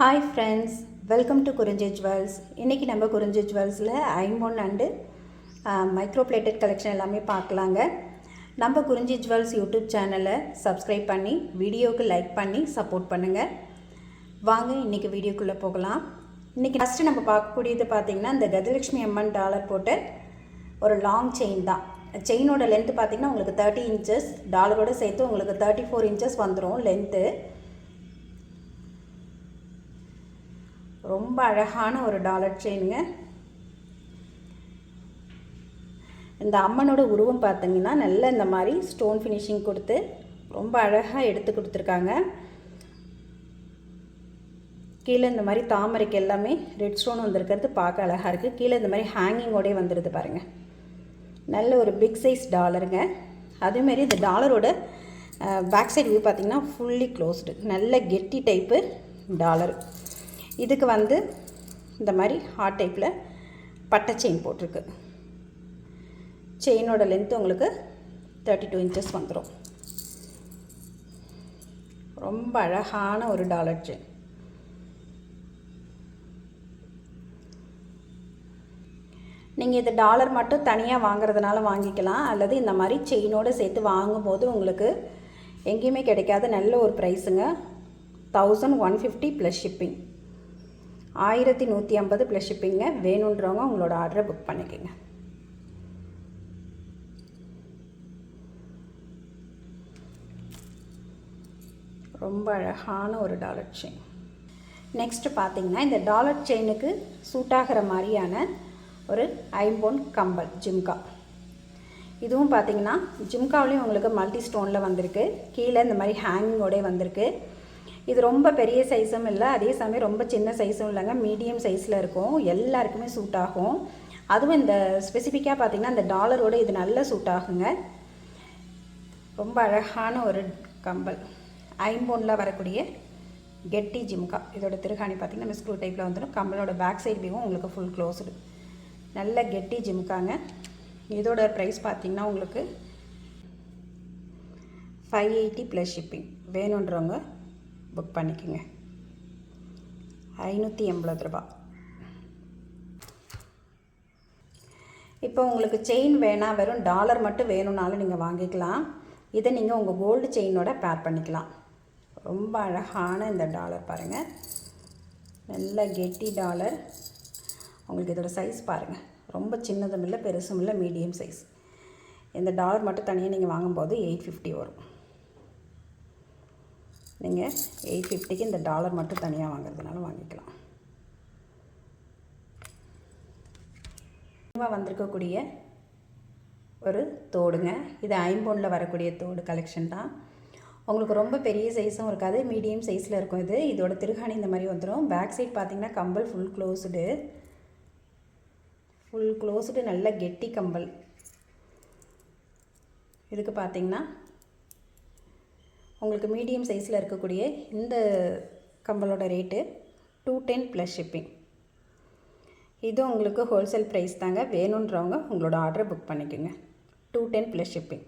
Hi friends welcome to Kurinji jewels இன்றைக்கி நம்ம குறிஞ்சி ஜுவல்ஸில் ஐம்பொன் அண்டு மைக்ரோ பிளேட்டட் கலெக்ஷன் எல்லாமே பார்க்கலாங்க. நம்ம குறிஞ்சி ஜுவல்ஸ் யூடியூப் சேனலை சப்ஸ்கிரைப் பண்ணி வீடியோவுக்கு லைக் பண்ணி சப்போர்ட் பண்ணுங்கள் வாங்க இன்றைக்கி வீடியோக்குள்ளே போகலாம். இன்றைக்கி ஃபஸ்ட்டு நம்ம பார்க்கக்கூடியது பார்த்திங்கன்னா இந்த கஜலட்சுமி அம்மன் டாலர் போட்டு ஒரு லாங் செயின் தான். செயினோட லென்த்து பார்த்திங்கன்னா உங்களுக்கு தேர்ட்டி இன்ச்சஸ் டாலரோட சேர்த்து உங்களுக்கு தேர்ட்டி ஃபோர் இன்ச்சஸ் வந்துடும் லென்த்து ரொம்ப அழகான ஒரு டாலர் செயினுங்க. இந்த அம்மனோட உருவம் பார்த்தீங்கன்னா நல்ல இந்த மாதிரி ஸ்டோன் ஃபினிஷிங் கொடுத்து ரொம்ப அழகாக எடுத்து கொடுத்துருக்காங்க. கீழே இந்த மாதிரி தாமரைக்கு எல்லாமே ரெட் ஸ்டோன் வந்திருக்கிறது பார்க்க அழகாக இருக்குது கீழே இந்த மாதிரி ஹேங்கிங்கோடே வந்துடுது பாருங்கள் நல்ல ஒரு பிக் சைஸ் டாலருங்க. அதேமாரி இந்த டாலரோட பேக் சைடு வியூ பார்த்திங்கன்னா ஃபுல்லி க்ளோஸ்டு நல்ல கெட்டி டைப்பு டாலர். இதுக்கு வந்து இந்த மாதிரி ஹார்ட் டைப்பில் பட்டை செயின் போட்டிருக்கு. செயினோட லென்த்து உங்களுக்கு தேர்ட்டி டூ இன்ச்சஸ் வந்துடும் ரொம்ப அழகான ஒரு டாலர் செயின் நீங்கள் இது டாலர் மட்டும் தனியாக வாங்குறதுனால வாங்கிக்கலாம். அல்லது இந்த மாதிரி செயினோடு சேர்த்து வாங்கும்போது உங்களுக்கு எங்கேயுமே கிடைக்காத நல்ல ஒரு ப்ரைஸுங்க thousand one fifty plus shipping ஆயிரத்தி நூற்றி ஐம்பது ப்ளஸ் ஷிப்பிங்க வேணுன்றவங்க உங்களோட ஆர்டரை புக் பண்ணிக்கோங்க. ரொம்ப அழகான ஒரு டாலர் செயின் நெக்ஸ்ட்டு பார்த்தீங்கன்னா இந்த டாலர் செயினுக்கு சூட் ஆகிற மாதிரியான ஒரு ஐம்பொன் கம்பல் ஜிம்கா. இதுவும் பார்த்தீங்கன்னா ஜிம்காவிலையும் உங்களுக்கு மல்டி ஸ்டோனில் வந்திருக்கு. கீழே இந்த மாதிரி ஹேங்கிங்கோடே வந்திருக்கு. இது ரொம்ப பெரிய சைஸும் இல்லை. அதே சமயம் ரொம்ப சின்ன சைஸும் இல்லைங்க. மீடியம் சைஸில் இருக்கும். எல்லாருக்குமே சூட் ஆகும். அதுவும் இந்த ஸ்பெசிஃபிக்காக பார்த்திங்கன்னா இந்த டாலரோட இது நல்ல சூட் ஆகுங்க. ரொம்ப அழகான ஒரு கம்பல். ஐம்பொனில் வரக்கூடிய கெட்டி ஜிம்கா. இதோட திருகாணி பார்த்திங்கன்னா மிஸ்க்ரூ டைப்பில் வந்துடும். கம்பலோட பேக் சைட் வியூவும் உங்களுக்கு ஃபுல் க்ளோஸ்டு நல்ல கெட்டி ஜிம்காங்க. இதோட ப்ரைஸ் பார்த்திங்கன்னா உங்களுக்கு ஃபைவ் எயிட்டி ப்ளஸ் ஷிப்பிங் வேணுன்றவங்க புக் பண்ணிக்கோங்க. ஐநூற்றி எண்பது ரூபா. இப்போ உங்களுக்கு செயின் வேணாம் வெறும் டாலர் மட்டும் வேணும்னாலும் நீங்கள் வாங்கிக்கலாம். இதை நீங்கள் உங்கள் கோல்டு செயினோட பேர் பண்ணிக்கலாம். ரொம்ப அழகான இந்த டாலர் பாருங்கள் நல்ல கெட்டி டாலர் உங்களுக்கு இதோட சைஸ் பாருங்கள் ரொம்ப சின்னதும் இல்லை பெருசும் இல்லை மீடியம் சைஸ் இந்த டாலர் மட்டும் தனியாக நீங்கள் வாங்கும்போது எயிட் ஃபிஃப்டி வரும். நீங்கள் எயிட் ஃபிஃப்டிக்கு இந்த டாலர் மட்டும் தனியாக வாங்குறதுனால வாங்கிக்கலாம். வந்திருக்கக்கூடிய ஒரு தோடுங்க. இது ஐம்பொனில் வரக்கூடிய தோடு கலெக்ஷன் தான். உங்களுக்கு ரொம்ப பெரிய சைஸும் இருக்காது மீடியம் சைஸில் இருக்கும் இது. இதோட திருகாணி இந்த மாதிரி வந்துடும் பேக் சைட் பார்த்திங்கன்னா கம்பல் ஃபுல் க்ளோஸ்டு ஃபுல் க்ளோஸ்டு நல்ல கெட்டி கம்பல். இதுக்கு பார்த்திங்கன்னா உங்களுக்கு மீடியம் சைஸில் இருக்கக்கூடிய இந்த கம்பலோட rate two ten plus shipping இது உங்களுக்கு ஹோல்சேல் ப்ரைஸ் தாங்க. வேணுன்றவங்க உங்களோட ஆர்டரை புக் பண்ணிக்கோங்க. Two ten plus shipping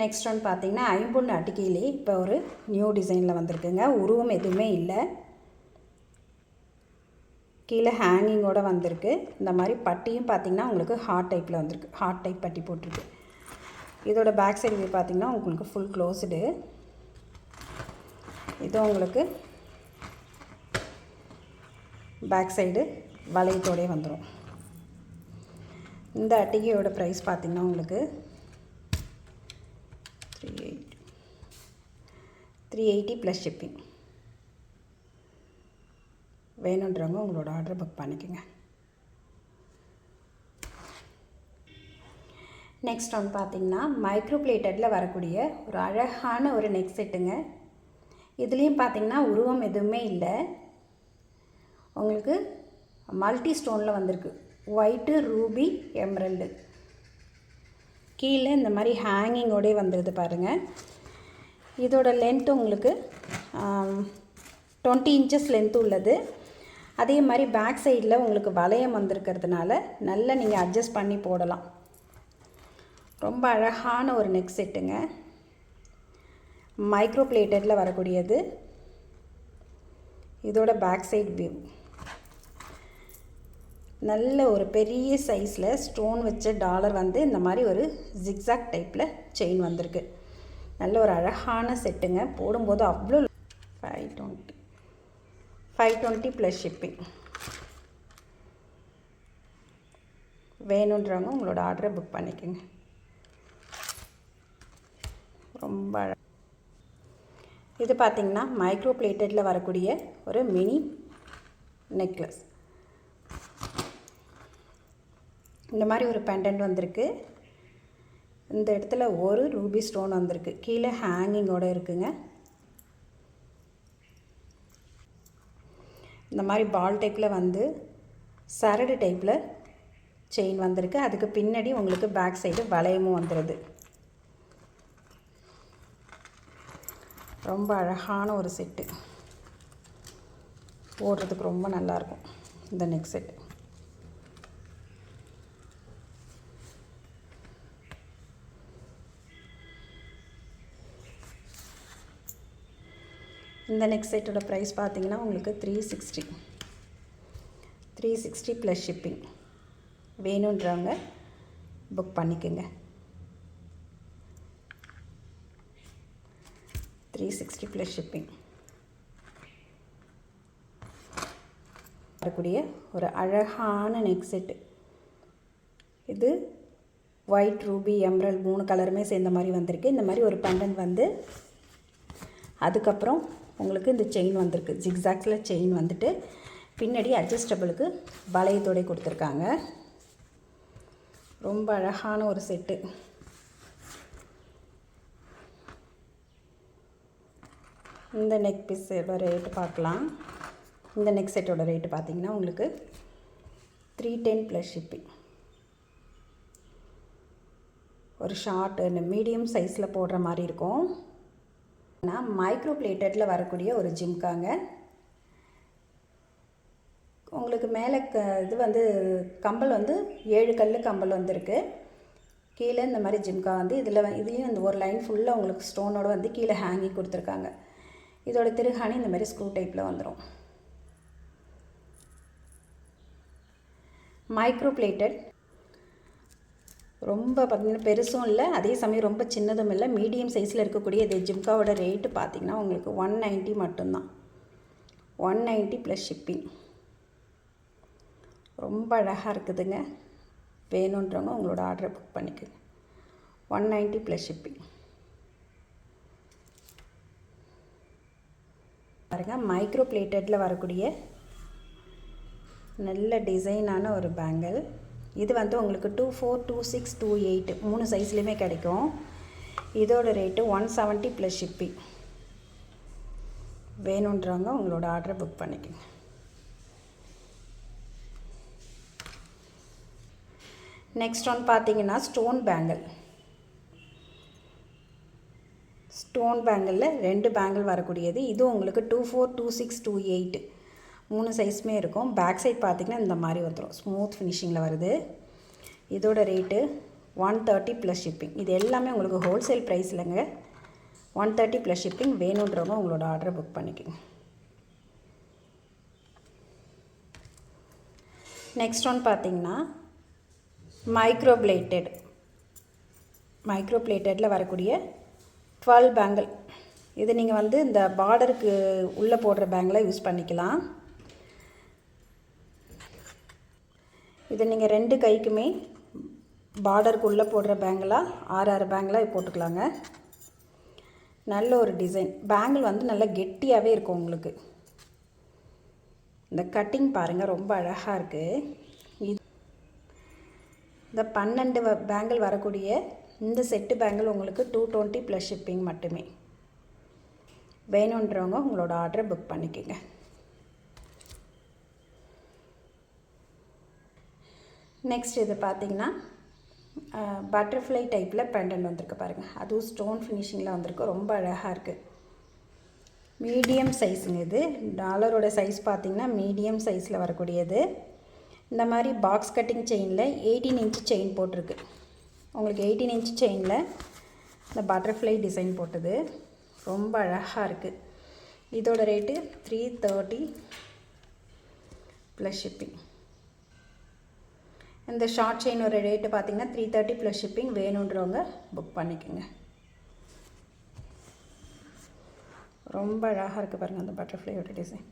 next one பார்த்தீங்கன்னா ஐம்பொன்று அட்டிக்கையிலே இப்போ ஒரு நியூ டிசைனில் வந்திருக்குங்க. உருவம் எதுவுமே இல்லை. கீழே ஹேங்கிங்கோடு வந்திருக்கு. இந்த மாதிரி பட்டியும் பார்த்திங்கன்னா உங்களுக்கு ஹார்ட் டைப்பில் வந்திருக்கு. ஹார்ட் டைப் பட்டி போட்டிருக்கு. இதோட பேக் சைடு வியூ பார்த்திங்கன்னா உங்களுக்கு ஃபுல் க்ளோஸ்டு இது உங்களுக்கு பேக் சைடு வளையத்தோடே வந்துடும் இந்த அட்டிகையோட ப்ரைஸ் பார்த்திங்கன்னா உங்களுக்கு three eight three eighty plus shipping வேணுன்றவங்க உங்களோட ஆர்டர் புக் பண்ணிக்கோங்க. நெக்ஸ்ட் ஒன் பார்த்திங்கன்னா மைக்ரோ பிளேட்டடில் வரக்கூடிய ஒரு அழகான ஒரு நெக் செட்டுங்க இதுலேயும் பார்த்தீங்கன்னா உருவம் எதுவுமே இல்லை. உங்களுக்கு மல்டி ஸ்டோனில் வந்திருக்கு. ஒயிட்டு ரூபி எம்ரல்டு கீழே இந்த மாதிரி ஹேங்கிங்கோடே வந்துடுது பாருங்கள் இதோட லென்த்து உங்களுக்கு டுவெண்ட்டி இன்ச்சஸ் லென்த்து உள்ளது. அதே மாதிரி பேக் சைடில் உங்களுக்கு வளையம் வந்திருக்கிறதுனால நல்லா நீங்கள் அட்ஜஸ்ட் பண்ணி போடலாம். ரொம்ப அழகான ஒரு நெக் செட்டுங்க மைக்ரோ பிளேட்டடில் வரக்கூடியது. இதோட பேக் சைட் வியூ நல்ல ஒரு பெரிய சைஸில் ஸ்டோன் வச்ச டாலர் வந்து இந்த மாதிரி ஒரு ஜிக்ஸாக் டைப்பில் செயின் வந்திருக்கு. நல்ல ஒரு அழகான செட்டுங்க போடும்போது அவ்வளோ five twenty five twenty plus shipping வேணுன்றவங்க உங்களோட ஆர்டரை புக் பண்ணிக்கோங்க. ரொம்ப இது பார்த்திங்கன்னா மைக்ரோ பிளேட்டடில் வரக்கூடிய ஒரு மினி நெக்லஸ் இந்த மாதிரி ஒரு பெண்டன்ட் வந்திருக்கு. இந்த இடத்துல ஒரு ரூபி ஸ்டோன் வந்திருக்கு. கீழே ஹேங்கிங்கோடு இருக்குங்க. இந்த மாதிரி பால் டைப்பில் வந்து சரடு டைப்பில் செயின் வந்திருக்கு. அதுக்கு பின்னாடி உங்களுக்கு பேக் சைடு வளையமும் வந்துடுது ரொம்ப அழகான ஒரு செட்டு போடுறதுக்கு ரொம்ப நல்லாயிருக்கும் இந்த நெக் செட்டு இந்த நெக் செட்டோட ப்ரைஸ் பார்த்தீங்கன்னா உங்களுக்கு three sixty three sixty plus shipping வேணுன்றவங்க புக் பண்ணிக்கோங்க. த்ரீ சிக்ஸ்டி ப்ளஸ் ஷிப்பிங் வரக்கூடிய ஒரு அழகான நெக் செட்டு இது ஒயிட் ரூபி எம்ரல் மூணு கலருமே சேர்ந்த மாதிரி வந்திருக்கு. இந்த மாதிரி ஒரு பண்டன் வந்து அதுக்கப்புறம் உங்களுக்கு இந்த செயின் வந்திருக்கு. ஜிக்ஸாக்ஸில் செயின் வந்துட்டு பின்னாடி அட்ஜஸ்டபிளுக்கு வளையத்தோடை கொடுத்துருக்காங்க. ரொம்ப அழகான ஒரு செட்டு இந்த நெக் பீஸோட ரேட்டு பார்க்கலாம். இந்த நெக் செட்டோட ரேட்டு பார்த்தீங்கன்னா உங்களுக்கு த்ரீ டென் ப்ளஸ் ஷிப்பிங் ஒரு ஷார்ட் மீடியம் சைஸில் போடுற மாதிரி இருக்கும். நான் மைக்ரோ பிளேட்டடில் வரக்கூடிய ஒரு ஜிம்காங்க உங்களுக்கு மேலே க இது வந்து கம்பல் வந்து ஏழு கல் கம்பல் வந்திருக்கு. கீழே இந்த மாதிரி ஜிம்கா வந்து இதில் இதுலேயும் இந்த ஒரு லைன் ஃபுல்லாக உங்களுக்கு ஸ்டோனோடு வந்து கீழே ஹேங்கிங் கொடுத்துருக்காங்க. இதோட திருகாணி இந்த மாதிரி ஸ்க்ரூ டைப்பில் வந்துடும் மைக்ரோ பிளேட்டட் ரொம்ப பார்த்திங்கன்னா பெருசும் இல்லை அதே சமயம் ரொம்ப சின்னதும் இல்லை. மீடியம் சைஸில் இருக்கக்கூடிய இது ஜிம்காவோட ரேட்டு பார்த்திங்கன்னா உங்களுக்கு ஒன் நைன்ட்டி மட்டும்தான். ஒன் நைன்ட்டி ப்ளஸ் ஷிப்பிங் ரொம்ப அழகாக இருக்குதுங்க. வேணுன்றவங்க உங்களோட ஆர்டரை புக் பண்ணிக்கோங்க. ஒன் நைன்ட்டி ப்ளஸ் ஷிப்பிங் பாருங்கள் மைக்ரோ பிளேட்டடில் வரக்கூடிய நல்ல டிசைனான ஒரு பேங்கிள் இது வந்து உங்களுக்கு two four two six two eight மூணு சைஸ்லேயுமே கிடைக்கும். இதோட rate one seventy plus shipping வேணுன்றவங்க உங்களோட ஆர்டரை புக் பண்ணிக்கோங்க. நெக்ஸ்ட் ஒன் பார்த்தீங்கன்னா ஸ்டோன் பேங்கிள் ஸ்டோன் பேங்கிளில் ரெண்டு பேங்கிள் வரக்கூடியது. இது உங்களுக்கு two four two six two eight மூணு சைஸுமே இருக்கும். பேக் சைட் பார்த்திங்கன்னா இந்த மாதிரி வந்துடும் ஸ்மூத் ஃபினிஷிங்கில் வருது. இதோட rate one thirty plus shipping இது எல்லாமே உங்களுக்கு ஹோல்சேல் ப்ரைஸ் இல்லைங்க. ஒன் தேர்ட்டி ப்ளஸ் ஷிப்பிங் வேணுன்றவங்க உங்களோட ஆர்டரை புக் பண்ணிக்கோங்க. நெக்ஸ்ட் ஒன் பார்த்தீங்கன்னா மைக்ரோ பிளேட்டட் மைக்ரோ பிளேட்டடில் வரக்கூடிய டுவெல் பேங்கிள் இது நீங்கள் வந்து இந்த பார்டருக்கு உள்ளே போடுற பேங்கில் யூஸ் பண்ணிக்கலாம். இது நீங்கள் ரெண்டு கைக்குமே பார்டருக்குள்ளே போடுற பேங்கிளாக ஆறு ஆறு பேங்கிளாக போட்டுக்கலாங்க. நல்ல ஒரு டிசைன். பேங்கிள் வந்து நல்லா கெட்டியாகவே இருக்கும் உங்களுக்கு. இந்த கட்டிங் பாருங்கள் ரொம்ப அழகாக இருக்குது இது இந்த பன்னெண்டு பேங்கிள் வரக்கூடிய இந்த செட்டு பேங்கிள் உங்களுக்கு டூ டுவெண்ட்டி ப்ளஸ் ஷிப்பிங் மட்டுமே. வேணுன்றவங்க உங்களோட ஆர்டரை புக் பண்ணிக்கோங்க. நெக்ஸ்ட் இது பார்த்திங்கன்னா பட்டர்ஃப்ளை டைப்பில் பெண்டன்ட் வந்திருக்கு பாருங்கள் அதுவும் ஸ்டோன் ஃபினிஷிங்கில் வந்திருக்கு. ரொம்ப அழகாக இருக்குது மீடியம் சைஸுங்க இது. டாலரோட சைஸ் பார்த்திங்கன்னா மீடியம் சைஸில் வரக்கூடியது. இந்த மாதிரி பாக்ஸ் கட்டிங் செயினில் எயிட்டீன் இன்ச்சு செயின் போட்டிருக்கு. உங்களுக்கு எயிட்டீன் இன்ச் செயினில் இந்த பட்டர்ஃப்ளை டிசைன் போட்டது. ரொம்ப அழகாக இருக்குது இதோட rate three thirty plus shipping இந்த ஷார்ட் செயினோட ரேட்டு பார்த்தீங்கன்னா த்ரீ தேர்ட்டி ப்ளஸ் ஷிப்பிங் வேணுன்றவங்க புக் பண்ணிக்கோங்க. ரொம்ப அழகாக இருக்குது பாருங்கள் அந்த பட்டர்ஃப்ளையோட டிசைன்